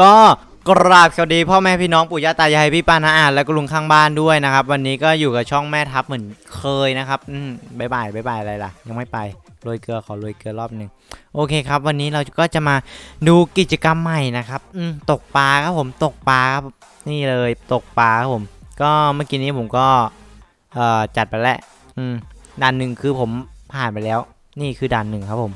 ก็กราบสวัสดีพ่อแม่พี่น้องปู่ย่าตายายพี่ป้าน้าอาและก็ลุงข้างบ้านด้วยนะครับ วันนี้ก็อยู่กับช่องแม่ทัพเหมือนเคยนะครับอืมบายบายบายบายอะไรล่ะ ยังไม่ไปโรยเกลือขอโรยเกลือรอบหนึ่งโอเคครับ วันนี้เราก็จะมาดูกิจกรรมใหม่นะครับอืมตกปลาครับผมตกปลาครับนี่เลยตกปลาครับผม ก็เมื่อกี้นี้ผมก็เอ่อจัดไปแล้วอืมด่านหนึ่งคือผมผ่านไปแล้ว นี่คือด่านหนึ่งครับผม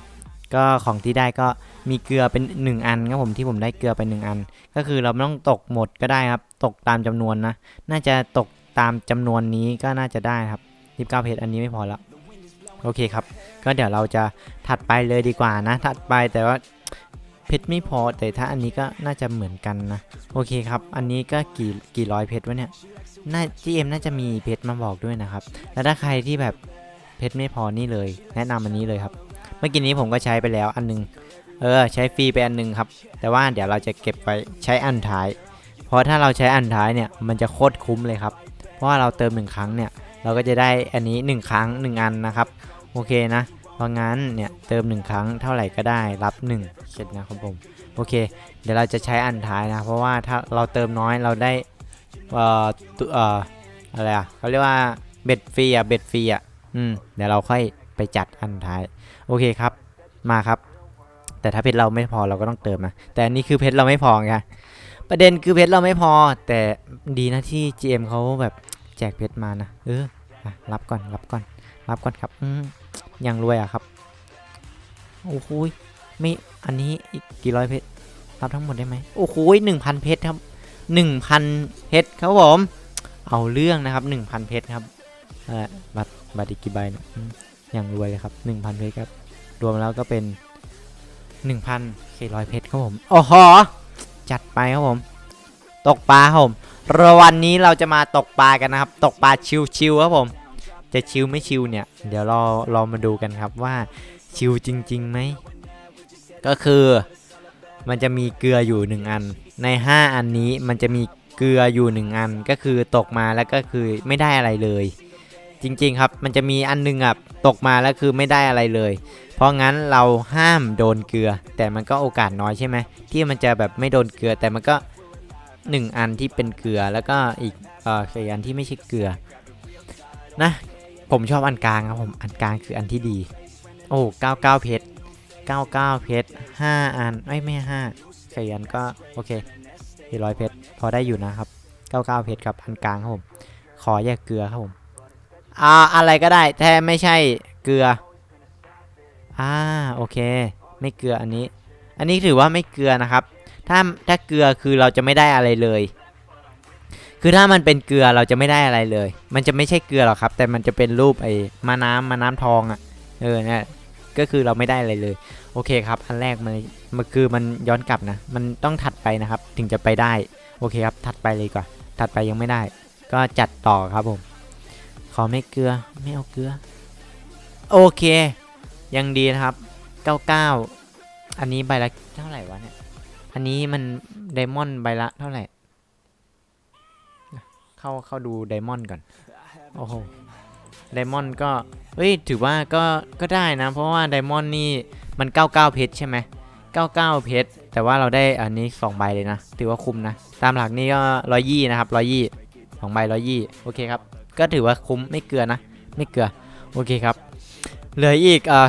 ก็ของที่ได้ก็ มีเกลือเป็น 1 อันครับผมที่ผมได้เกลือไป 1 อัน ก็คือเราไม่ต้องตกหมดก็ได้ครับ ตกตามจำนวนนะ น่าจะตกตามจำนวนนี้ก็น่าจะได้ครับ29เพชรอันนี้ไม่พอแล้วโอเคครับ ก็เดี๋ยวเราจะถัดไปเลยดีกว่านะ ถัดไปแต่ว่าเพชรไม่พอแต่ถ้าอันนี้ก็น่าจะเหมือนกันนะ โอเคครับ อันนี้ก็กี่กี่ร้อยเพชรวะเนี่ยน่าจีเอ็มน่าจะมีเพชรมาบอกด้วยนะครับ แล้วถ้าใครที่แบบเพชรไม่พอนี่เลย แนะนำอันนี้เลยครับ เมื่อกี้นี้ผมก็ใช้ไปแล้วอันหนึง เออใช้ฟรีไปอันหนึ่งครับ แต่ว่าเดี๋ยวเราจะเก็บไว้ใช้อันท้าย เพราะถ้าเราใช้อันท้ายเนี่ยมันจะโคตรคุ้มเลยครับ เพราะว่าเราเติมหนึ่งครั้งเนี่ยเราก็จะได้อันนี้หนึ่งครั้งหนึ่งอันนะครับโอเคนะเพราะงั้นเนี่ยเติมหนึ่งครั้งเท่าไหร่ก็ได้รับหนึ่งเสร็จนะครับผมโอเค เดี๋ยวเราจะใช้อันท้ายนะ เพราะว่าถ้าเราเติมน้อยเราได้เอ่อตุเอ่ออะไรอะเขาเรียกว่าเบ็ดฟรีอะเบ็ดฟรีอะอืมเดี๋ยวเราค่อยไปจัดอันท้าย โอเคครับมาครับ แต่ถ้าเพชรเราไม่พอเราก็ต้องเติมนะแต่อันนี้คือเพชรเราไม่พอไงประเด็นคือเพชรเราไม่พอ แต่ดีนะที่ GM เขาแบบแจกเพชรมานะเอออรับก่อนรับก่อน รับก่อนครับอืมยังรวยอะครับโอ้โหไม่อันนี้อีกกี่ร้อยเพชรรับทั้งหมดได้ไหมโอ้โหหนึ่งพันเพชรครับหนึ่งพันเพชรครับผมเอาเรื่องนะครับหนึ่งพันเพชรครับบัตรบัตรอีกกี่ใบเนี่ยอืมยังรวยเลยครับหนึ่งพันเพชรครับ รวมแล้วก็เป็น 1,400 เพชรครับผม โอ้โห จัดไปครับผม ตกปลาครับผมรวันนี้เราจะมาตกปลากันนะครับ ตกปลาชิวๆครับผม จะชิวไม่ชิวเนี่ย เดี๋ยวเราเรามาดูกันครับว่าชิวจริงๆไหม ก็คือมันจะมีเกลืออยู่ 1 อัน ใน 5 อันนี้มันจะมีเกลืออยู่ 1 อัน ก็คือตกมาแล้วก็คือไม่ได้อะไรเลย จริงๆครับ มันจะมีอันหนึงอะตกมาแล้วคือไม่ได้อะไรเลย เพราะงั้นเราห้ามโดนเกลือ แต่มันก็โอกาสน้อยใช่ไหมที่มันจะแบบไม่โดนเกลือ แต่มันก็ 1 อันที่เป็นเกลือแล้วก็อีกเอ่อสี่อันที่ไม่ใช่เกลือนะผมชอบอันกลางครับผมอันกลางคืออันที่ดี โอ้99เพชร99เพชร5อันไม่ไม่ห้าสี่อันก็โอเค400เพชรพอได้อยู่นะครับ99เพชรครับอันกลางครับผมขอแยกเกลือครับผมอ่าอะไรก็ได้แต่ไม่ใช่เกลือ อ่าโอเค ไม่เกลืออันนี้ อันนี้ถือว่าไม่เกลือนะครับ ถ้าถ้าเกลือคือเราจะไม่ได้อะไรเลย คือถ้ามันเป็นเกลือเราจะไม่ได้อะไรเลย มันจะไม่ใช่เกลือหรอกครับ แต่มันจะเป็นรูปไอ้มาน้ำมาน้ำทองอะ่ะเออเนี่ยก็คือเราไม่ได้อะไรเลย โอเคครับอันแรกมันมันคือมันย้อนกลับนะ มันต้องถัดไปนะครับ ถึงจะไปได้โอเคครับ ถัดไปเลยกว่าถัดไปยังไม่ได้ ก็จัดต่อครับผม ขอไม่เกลือไม่เอาเกลือ โอเค ยังดีนะครับ 99 อันนี้ใบละเท่าไหร่วะเนี่ย อันนี้มันไดมอนด์ใบละเท่าไหร่ เข้าเข้าดูไดมอนด์ก่อน โอ้โห ไดมอนด์ก็ เฮ้ย ถือว่าก็ ก็ได้นะ เพราะว่าไดมอนด์นี่มัน 99 เพชรใช่ไหม 99 เพชร แต่ว่าเราได้อันนี้ 2 ใบเลยนะ ถือว่าคุ้มนะ ตามหลักนี่ก็ร้อยยี่นะครับร้อยยี่สองใบร้อยยี่โอเคครับ ก็ถือว่าคุ้มไม่เกลือนะ ไม่เกลือ โอเคครับ เหลืออีกเอ่อ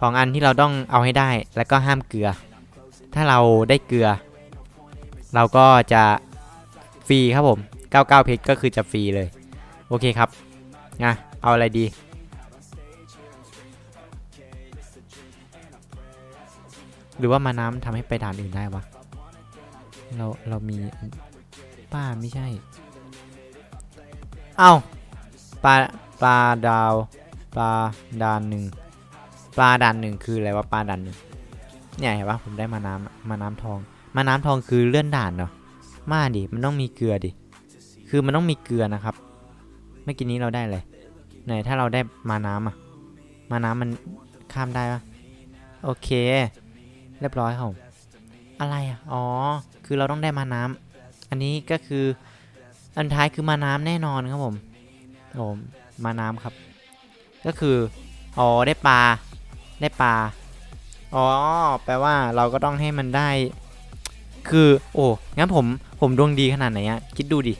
ของอันที่เราต้องเอาให้ได้ แล้วก็ห้ามเกลือ ถ้าเราได้เกลือ เราก็จะฟรีครับผม 99 เพชรก็คือจะฟรีเลย โอเคครับนะเอาอะไรดี หรือว่ามาน้ำทำให้ไปด่านอื่นได้วะ เรา เรามีป้าไม่ใช่ เอ้าปลาปลาดาว ปลาด่านหนึ่งปลาดันหนึ่งคืออะไรวะปลาดันหนึ่งเนี่ยเห็นปะผมได้มาน้ำมาน้ำทอง มาน้ำทองคือเลื่อนด่านเนาะมาดิมันต้องมีเกลือดิคือมันต้องมีเกลือนะครับ เมื่อกี้นี้เราได้เลยไหนถ้าเราได้มาน้ำอะมาน้ำมันข้ามได้ปะโอเค เรียบร้อยครับอะไรอะอ๋อ คือเราต้องได้มาน้ำอันนี้ก็คืออันท้ายคือมาน้ำแน่นอนครับผมโอ้มาน้ำครับ ก็คืออ๋อได้ปลาได้ปลาอ๋อแปลว่าเราก็ต้องให้มันได้ คือโอ้งั้นผมผมดวงดีขนาดไหนอะคิดดูดิ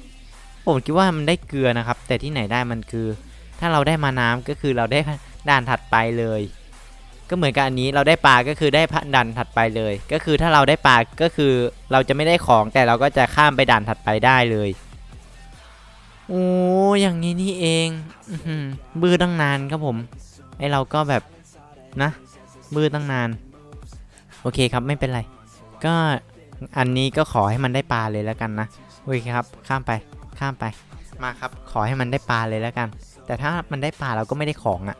ผมคิดว่ามันได้เกลือนะครับ แต่ที่ไหนได้มันคือ ถ้าเราได้มาน้ำก็คือเราได้ด่านถัดไปเลย ก็เหมือนกับอันนี้เราได้ปลาก็คือได้ด่านถัดไปเลย ก็คือถ้าเราได้ปลาก็คือเราจะไม่ได้ของแต่เราก็จะข้ามไปด่านถัดไปได้เลย โอ้อย่างนี้นี่เองอบื้อตั้งนานครับผม ไอเราก็แบบนะ บื้อตั้งนาน โอเคครับไม่เป็นไร ก็อันนี้ก็ขอให้มันได้ปลาเลยแล้วกันนะ โอเคครับ ข้ามไป ข้ามไป มาครับ ขอให้มันได้ปลาเลยแล้วกัน แต่ถ้ามันได้ปลาเราก็ไม่ได้ของอะ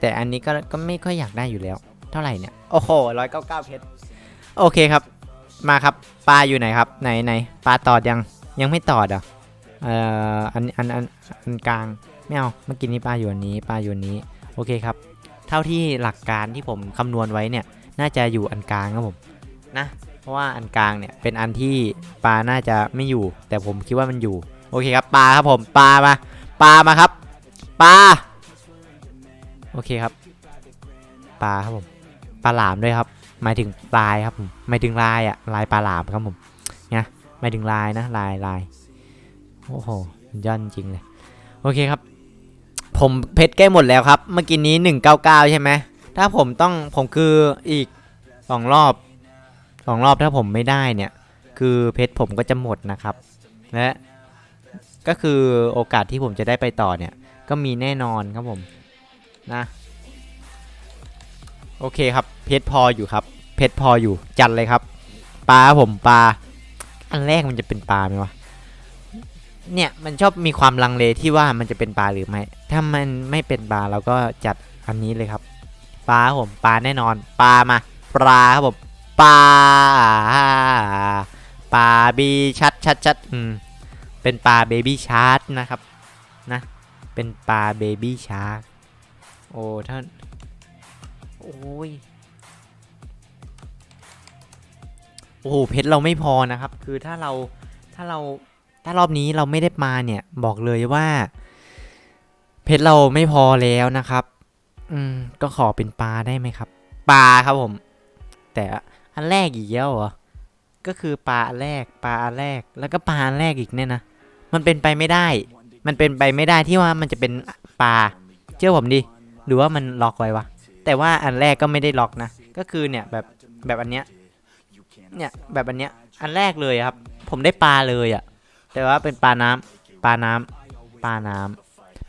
แต่อันนี้ก็ก็ไม่ค่อยอยากได้อยู่แล้ว เท่าไหร่เนี่ย โอ้โหร้อยเก้าเก้าเพชร โอเคครับ มาครับ ปลาอยู่ไหนครับ ไหนไหน ปลาตอดยัง ยังไม่ตอดอะ เอ่ออันอันอันอันกลางไม่เอาเมื่อกี้นี้ปลาอยู่อันนี้ปลาอยู่อันนี้โอเคครับ เท่าที่หลักการที่ผมคำนวณไว้เนี่ยน่าจะอยู่อันกลางครับผมนะเพราะว่าอันกลางเนี่ยเป็นอันที่ปลาน่าจะไม่อยู่ แต่ผมคิดว่ามันอยู่โอเคครับปลาครับผมปลามาปลามาครับปลาโอเคครับปลาครับผมปลาหลามด้วยครับ หมายถึงลายครับผมหมายถึงลายอะลายปลาหลามครับผมเนี่ยหมายถึงลายนะลายลาย โอ้โหยอดจริงเลย โอเคครับ ผมเพชรใกล้หมดแล้วครับ เมื่อกี้นี้ 199 ใช่ไหม ถ้าผมต้องผมคืออีกสองรอบสองรอบถ้าผมไม่ได้เนี่ย คือเพชรผมก็จะหมดนะครับ และก็คือโอกาสที่ผมจะได้ไปต่อเนี่ย ก็มีแน่นอนครับผมนะ โอเคครับ เพชรพออยู่ครับ เพชรพออยู่จัดเลยครับปลาผมปลาอันแรกมันจะเป็นปลาไหมวะ เนี่ยมันชอบมีความลังเลที่ว่ามันจะเป็นปลาหรือไม่ ถ้ามันไม่เป็นปลาเราก็จัดอันนี้เลยครับ ปลาผมปลาแน่นอน ปลามา ปลาครับผม ปลา ปลาบีชัดชัดชัดอืม เป็นปลาเบบี้ชาร์กนะครับ นะ เป็นปลาเบบี้ชาร์กโอ้ท่าน โอ้ยโอ้โหเพชรเราไม่พอนะครับ คือถ้าเราถ้าเรา ถ้ารอบนี้เราไม่ได้มาเนี่ยบอกเลยว่า เพชรเราไม่พอแล้วนะครับ อืมก็ขอเป็นปลาได้ไหมครับ ปลาครับผม แต่อันแรกอีกแล้วเหรอ ก็คือปลาอันแรกปลาอันแรกแล้วก็ปลาอันแรกอีกเนี่ยนะ มันเป็นไปไม่ได้ มันเป็นไปไม่ได้ที่ว่ามันจะเป็นปลาเชื่อผมดิหรือว่ามันล็อกไว้วะแต่ว่าอันแรกก็ไม่ได้ล็อกนะ ก็คือเนี่ยแบบแบบอันเนี้ยเนี่ยแบบอันเนี้ยอันแรกเลยครับ ผมได้ปลาเลยอะ่ะ แต่ว่าเป็นปลาน้ำปลาน้ำปลาน้ำ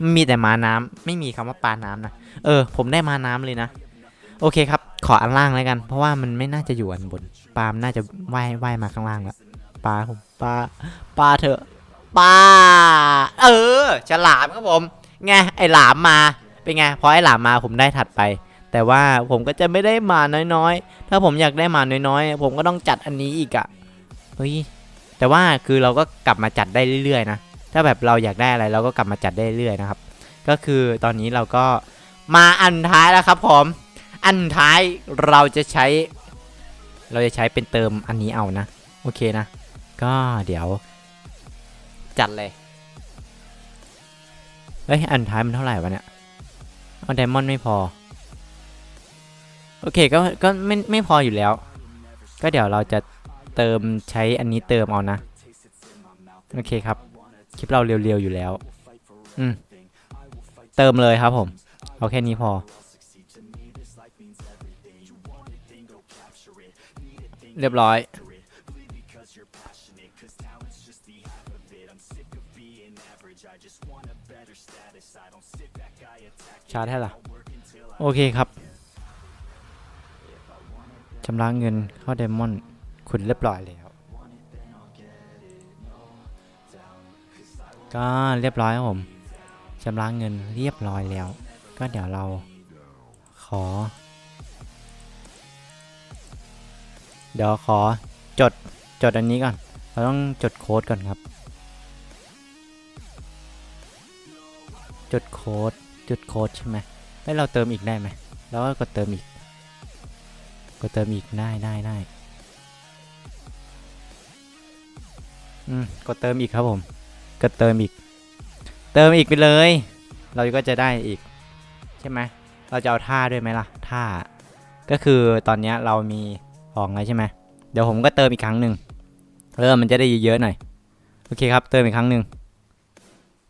มมีแต่มาน้ำไม่มีคำว่าปลาน้ำนะ เออ ผมได้มาน้ำเลยนะ โอเคครับ ขออันล่างแล้วกัน เพราะว่ามันไม่น่าจะอยู่อันบน ปลามน่าจะว่ายว่ายมาข้างล่างแล้วปลาผมปลาปลาเถอะปลาเออ ฉลามครับผม ไง ไอหลามมา เป็นไง พอไอหลามมาผมได้ถัดไป แต่ว่าผมก็จะไม่ได้มาน้อยๆ ถ้าผมอยากได้มาน้อยๆ ผมก็ต้องจัดอันนี้อีกอะ เฮ้ย แต่ว่าคือเราก็กลับมาจัดได้เรื่อยๆนะถ้าแบบเราอยากได้อะไรเราก็กลับมาจัดได้เรื่อยๆนะครับ ก็คือตอนนี้เราก็มาอันท้ายแล้วครับผมอันท้ายเราจะใช้ เราจะใช้เป็นเติมอันนี้เอานะ โอเคนะ ก็เดี๋ยว จัดเลยเฮ้ยอันท้ายมันเท่าไหร่วะเนี่ยเอาไดมอนด์ไม่พอ โอเคก็ก็ไม่ไม่พออยู่แล้ว ก็เดี๋ยวเราจะ เติมใช้อันนี้เติมเอานะ โอเคครับ คลิปเราเร็วๆอยู่แล้ว อืม เติมเลยครับผม เอาแค่นี้พอ เรียบร้อย ชาร์จให้ล่ะ โอเคครับชำระเงินเข้าไดมอน คุณเรียบร้อยแล้ว ก็เรียบร้อยครับผมชำระเงินเรียบร้อยแล้ว ก็เดี๋ยวเราขอ เดี๋ยวขอจดจดอันนี้ก่อน เราต้องจดโค้ดก่อนครับ จดโค้ดจดโค้ดใช่ไหมให้เราเติมอีกได้ไหม แล้วก็กดเติมอีก กดเติมอีกได้ได้ได้ อืมกดเติมอีกครับผมกดเติมอีก เติมอีกไปเลย เราก็จะได้อีก ใช่ไหมเราจะเอาท่าด้วยไหมล่ะท่า ก็คือตอนนี้เรามีของแล้วใช่ไหมเดี๋ยวผมก็เติมอีกครั้งหนึ่งเออมันจะได้เยอะๆหน่อยโอเคครับ เติมอีกครั้งหนึ่ง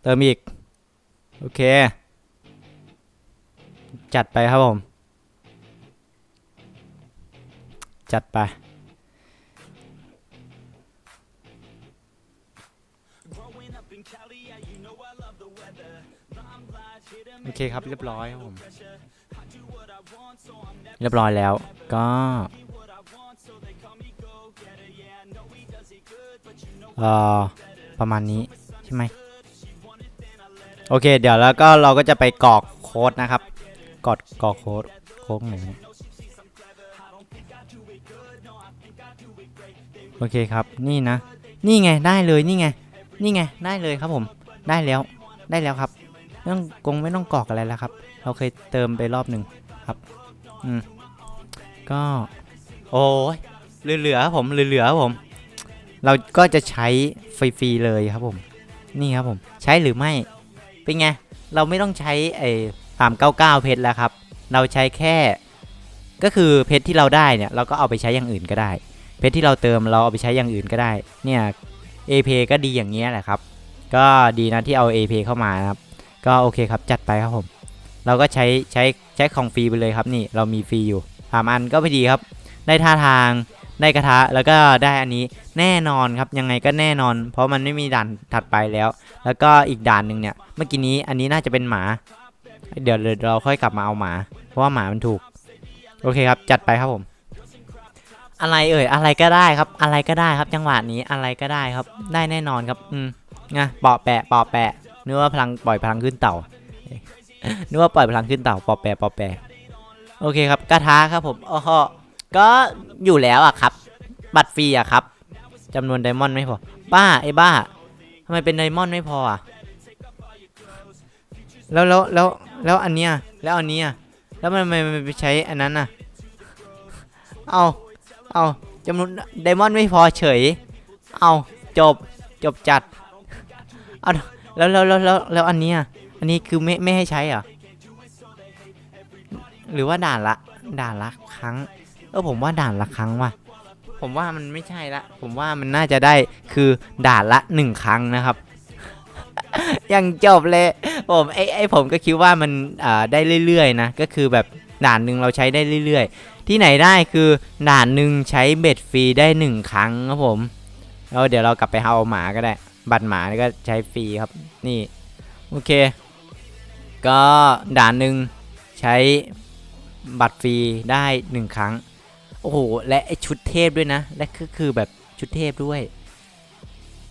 เติมอีกโอเค จัดไปครับผม จัดไป โอเคครับเรียบร้อยครับผมเรียบร้อยแล้วก็เอ่อประมาณนี้ใช่ไหมโอเค เดี๋ยวแล้วก็เราก็จะไปกรอกโค้ดนะครับกรอกกรอกโค้ดโค้ดไหนโอเคครับนี่นะ นี่ไงได้เลยนี่ไง นี่ไงได้เลยครับผม ได้แล้วได้แล้วครับ ไม่ต้องกงไม่ต้องกรอกอะไรแล้วครับ เราเคยเติมไปรอบหนึ่งครับ อืม ก็ โอ้ยเหลือๆผมเหลือๆผม เราก็จะใช้ฟรีๆเลยครับผม นี่ครับผม ใช้หรือไม่ เป็นไง เราไม่ต้องใช้ไอ้สามเก้าเก้าเพชรแล้วครับ เราใช้แค่ ก็คือเพชรที่เราได้เนี่ย เราก็เอาไปใช้อย่างอื่นก็ได้ เพชรที่เราเติมเราเอาไปใช้อย่างอื่นก็ได้ เนี่ย AP ก็ดีอย่างเงี้ยแหละครับ ก็ดีนะที่เอา AP เข้ามานะครับ ก็โอเคครับจัดไปครับผม เราก็ใช้ใช้ใช้ของฟรีไปเลยครับนี่เรามีฟรีอยู่สามอันก็พอดีครับ ได้ท่าทางได้กระทะแล้วก็ได้อันนี้แน่นอนครับยังไงก็แน่นอน เพราะมันไม่มีด่านถัดไปแล้ว แล้วก็อีกด่านหนึ่งเนี่ยเมื่อกี้นี้อันนี้น่าจะเป็นหมา เดี๋ยวเราค่อยกลับมาเอาหมา เพราะว่าหมามันถูก โอเคครับจัดไปครับผม อะไรเอ่ยอะไรก็ได้ครับ อะไรก็ได้ครับจังหวะนี้อะไรก็ได้ครับ ได้แน่นอนครับ อืมไงปอแปะปอแปะ นึกว่าพลังปล่อยพลังขึ้นเต่านึกว่าปล่อยพลังขึ้นเต่าปอแปะปอแปะโอเคครับกระทะครับผมโอ้โหก็อยู่แล้วอะครับ บัตรฟรีอะครับจำนวนไดมอนด์ไม่พอ บ้าไอ้บ้าทำไมเป็นไดมอนด์ไม่พออะแล้วแล้วแล้วแล้วอันเนี้ยแล้วอันเนี้ยแล้วมันมันมันไปใช้อันนั้นน่ะเอาเอาจำนวนไดมอนด์ไม่พอเฉย เอาจบจบจัดเอา แล้วแล้วแล้วแล้วแล้วอันนี้ยอันนี้คือไม่ไม่ให้ใช้เหรอหรือว่าด่านละ ด่านละครั้ง เออผมว่าด่านละครั้งว่ะ ผมว่ามันไม่ใช่ละ ผมว่ามันน่าจะได้คือด่านละหนึ่งครั้งนะครับ ยังจบเลย ผมไอไอผมก็คิดว่ามันอ่าได้เรื่อยๆนะ ก็คือแบบด่านหนึ่งเราใช้ได้เรื่อยๆ ที่ไหนได้คือด่านหนึ่งใช้เบ็ดฟรีได้หนึ่งครั้งครับผมแล้วเดี๋ยวเรากลับไปเอาหมาก็ได้ บัตรหมานี่ก็ใช้ฟรีครับนี่ โอเค ก็ด่านหนึ่งใช้บัตรฟรีได้หนึ่งครั้ง โอ้โห และไอชุดเทพด้วยนะ และก็คือแบบชุดเทพด้วย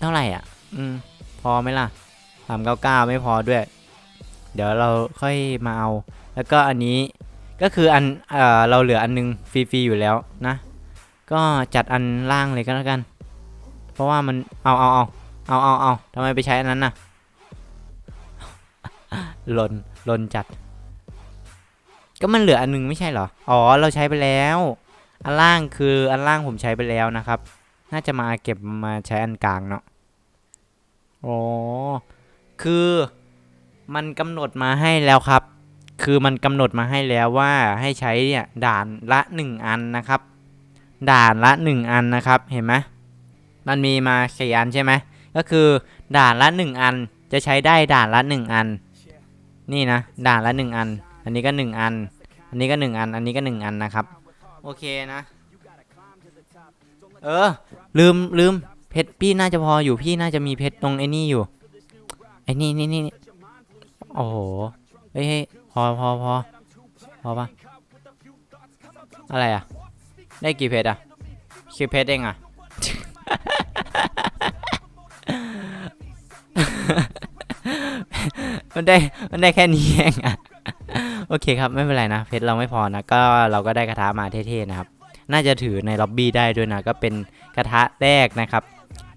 เท่าไหร่อะ อืม พอไหมล่ะสามเก้าเก้าไม่พอด้วย เดี๋ยวเราค่อยมาเอา แล้วก็อันนี้ก็คืออันเอ่อเราเหลืออันนึงฟรีๆอยู่แล้วนะ ก็จัดอันล่างเลยก็แล้วกัน เพราะว่ามันเอาเอาเอา เอาเอาเอาทำไมไปใช้อันนั้นน่ะหล่นหล่นจัด ก็มันเหลืออันนึงไม่ใช่เหรอ อ๋อ เราใช้ไปแล้ว อันล่างคืออันล่างผมใช้ไปแล้วนะครับ น่าจะมาเก็บมาใช้อันกลางเนาะ อ๋อ คือมันกำหนดมาให้แล้วครับ คือมันกำหนดมาให้แล้วว่าให้ใช้เนี่ยด่านละหนึ่งอันนะครับ ด่านละหนึ่งอันนะครับ เห็นไหมมันมีมาสี่อันใช่ไหม ก็คือด่านละหนึ่งอันจะใช้ได้ด่านละหนึ่งอัน นี่นะด่านละหนึ่งอัน อันนี้ก็หนึ่งอัน อันนี้ก็หนึ่งอัน อันนี้ก็หนึ่งอันนะครับ โอเคนะ เออ ลืมลืมเพชรพี่น่าจะพออยู่พี่น่าจะมีเพชรตรงไอ้นี่อยู่ไอ้นี่นี่นี่โอ้โหเฮ้ยเฮ้ยพอพอพอพอปะอะไรอะ ได้กี่เพชรอะคิวเพชรเองอะ มันได้มันได้แค่นี้เองอะโอเคครับไม่เป็นไรนะเพชรเราไม่พอนะก็เราก็ได้กระทะมาเท่ๆนะครับ น่าจะถือในล็อบบี้ได้ด้วยนะก็เป็นกระทะแรกนะครับ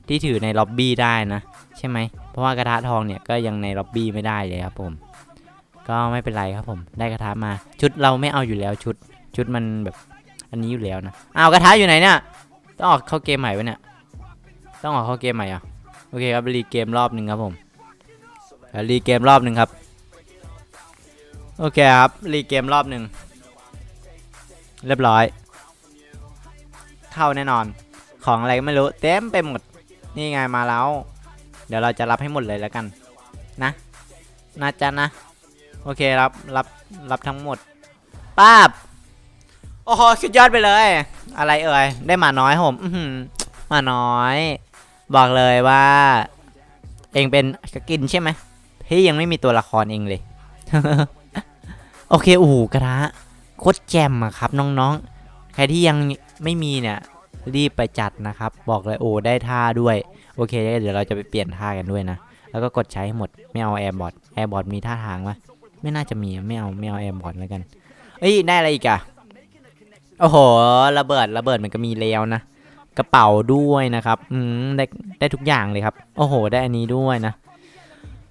ที่ถือในล็อบบี้ได้นะใช่ไหมเพราะว่ากระทะทองเนี่ยก็ยังในล็อบบี้ไม่ได้เลยครับผม ก็ไม่เป็นไรครับผม ได้กระทะมาชุดเราไม่เอาอยู่แล้วชุด ชุดมันแบบอันนี้อยู่แล้วนะเอากระทะอยู่ไหนเนี่ยต้องออกเข้าเกมใหม่ปะเนี่ยต้องออกเข้าเกมใหม่อะโอเคครับรีเกมรอบหนึ่งครับผม รีเกมรอบหนึ่งครับ โอเคครับ รีเกมรอบหนึ่ง เรียบร้อย เข้าแน่นอน ของอะไรก็ไม่รู้ เต็มไปหมด นี่ไงมาแล้ว เดี๋ยวเราจะรับให้หมดเลยแล้วกัน นะนะจ๊ะนะ โอเครับ รับ รับทั้งหมดป้าบ โอ้โหสุดยอดไปเลย อะไรเอ่ย ได้หมาน้อยผมอืหมาน้อย บอกเลยว่า เองเป็นสกินใช่ไหม พี่ยังไม่มีตัวละครเองเลย โอเคโอ้โหกระทะโคตรแจ่มอะครับน้องๆ ใครที่ยังไม่มีเนี่ยรีบไปจัดนะครับ บอกเลยโอ้ได้ท่าด้วย โอเค เดี๋ยวเราจะไปเปลี่ยนท่ากันด้วยนะ แล้วก็กดใช้ให้หมด ไม่เอาแอร์บอทแอร์บอทมีท่าทางปะไม่น่าจะมีไม่เอาไม่เอาแอร์บอทแล้วกันเอ้ยได้อะไรอีกอะโอ้โหระเบิดระเบิดมันก็มีแล้วนะกระเป๋าด้วยนะครับ อืมได้ได้ทุกอย่างเลยครับ โอ้โห ได้อันนี้ด้วยนะ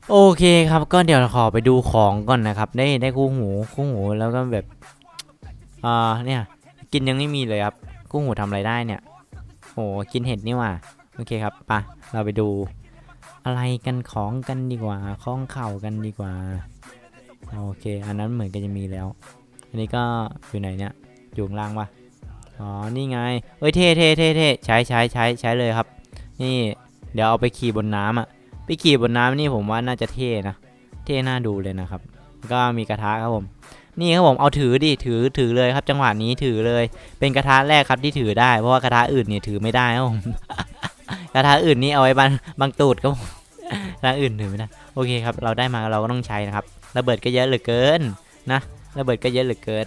โอเคครับก็เดี๋ยวขอไปดูของก่อนนะครับ ได้ได้คู่หูคู่หูแล้วก็แบบอ่าเนี่ยกินยังไม่มีเลยครับคู่หูทำอะไรได้เนี่ยโอ้กินเห็ดนี่ว่าโอเคครับปะเราไปดูอะไรกันของกันดีกว่าของเข่ากันดีกว่าโอเค อันนั้นเหมือนกันจะมีแล้ว อันนี้ก็อยู่ไหนเนี่ยอยู่ข้างล่างปะอ๋อนี่ไงเอ้ยเท่เท่เท่เท่ใช้ใช้ใช้ใช้เลยครับ นี่เดี๋ยวเอาไปขี่บนน้ำอะ ไปขี่บนน้ำนี่ผมว่าน่าจะเท่นะ เท่น่าดูเลยนะครับ ก็มีกระทะครับผม นี่ครับผมเอาถือดิถือถือเลยครับ จังหวะนี้ถือเลย เป็นกระทะแรกครับที่ถือได้ เพราะว่ากระทะอื่นเนี่ยถือไม่ได้ครับผม กระทะอื่นนี่เอาไว้บังบังตูดครับผมกระทะอื่นถือไม่ได้ โอเคครับ เราได้มาเราก็ต้องใช้นะครับ ระเบิดก็เยอะเหลือเกินนะระเบิดก็เยอะเหลือเกิน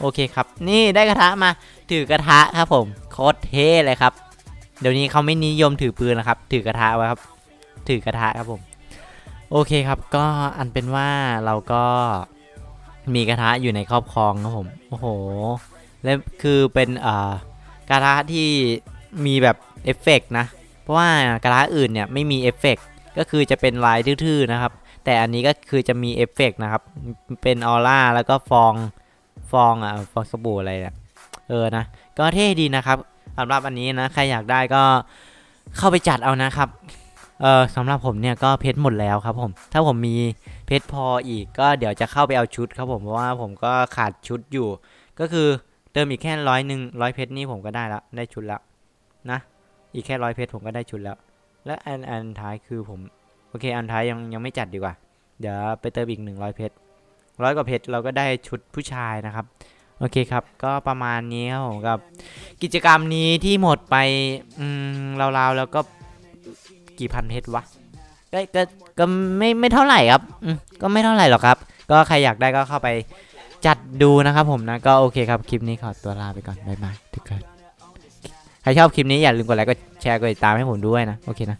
โอเคครับ นี่ได้กระทะมา ถือกระทะครับผม โคตรเท่เลยครับ เดี๋ยวนี้เขาไม่นิยมถือปืนนะครับ ถือกระทะไว้ครับ ถือกระทะครับผม โอเคครับก็อันเป็นว่าเราก็มีกระทะอยู่ในครอบครองครับผมโอ้โหและคือเป็นเอ่อกระทะที่มีแบบเอฟเฟกต์นะ เพราะว่ากระทะอื่นเนี่ยไม่มีเอฟเฟกต์ก็คือจะเป็นลายทื่อๆนะครับ แต่อันนี้ก็คือจะมีเอฟเฟกต์นะครับ เป็นออร่าแล้วก็ฟองฟองอะฟองสบู่อะไรเนี่ยเออนะ ก็เท่ดีนะครับสำหรับอันนี้นะ ใครอยากได้ก็เข้าไปจัดเอานะครับ เออสำหรับผมเนี่ยก็เพชรหมดแล้วครับผม ถ้าผมมีเพชรพออีกก็เดี๋ยวจะเข้าไปเอาชุดครับผมเพราะว่าผมก็ขาดชุดอยู่ ก็คือเติมอีกแค่ร้อยหนึ่งร้อยเพชรนี่ผมก็ได้แล้วได้ชุดแล้วนะอีกแค่ร้อยเพชรผมก็ได้ชุดแล้ว และอันอันท้ายคือผมโอเคอันท้ายยังยังไม่จัดดีกว่า เดี๋ยวไปเติมอีกหนึ่งร้อยเพชรร้อยกว่าเพชรเราก็ได้ชุดผู้ชายนะครับโอเคครับ ก็ประมาณนี้ครับผมกับ กิจกรรมนี้ที่หมดไปอืมราวๆแล้วก็ กี่พันเพชรวะก็ก็ก็ไม่ไม่เท่าไหร่ครับก็ไม่เท่าไหร่หรอกครับ ก็ใครอยากได้ก็เข้าไปจัดดูนะครับผมนะก็โอเคครับคลิปนี้ขอตัวลาไปก่อนบ๊ายบายทุกคนใครชอบคลิปนี้อย่าลืมกดไลค์กดแชร์กดติดตามให้ผมด้วยนะโอเคนะ